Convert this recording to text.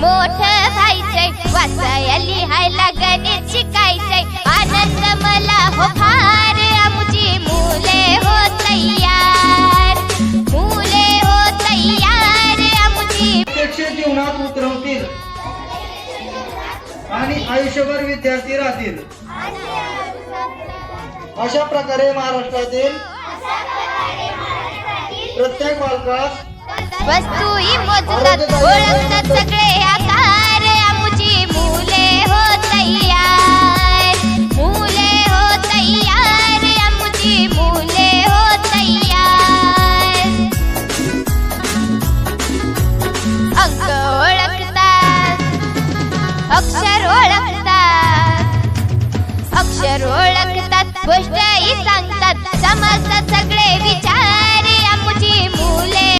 मोठ व्हायचंय वाचाया लिहायला गणित शिकायचंय आनंद मला हो फार आमची मुले हो तयार. मुले हो तयार आमची जीवनात उतरवतील. आणि आयुष्यभर विद्यार्थी राहतील. अशा प्रकारे महाराष्ट्रातील प्रत्येक बालकास वस्तू मोजतात ओळखतात सगळे आकार आमची मुले हो तयार मुले हो तयार. आमची मुले हो तयार. अंक ओळखतात अक्षर ओळखतात. अक्षर ओळखतात गोष्टही सांगतात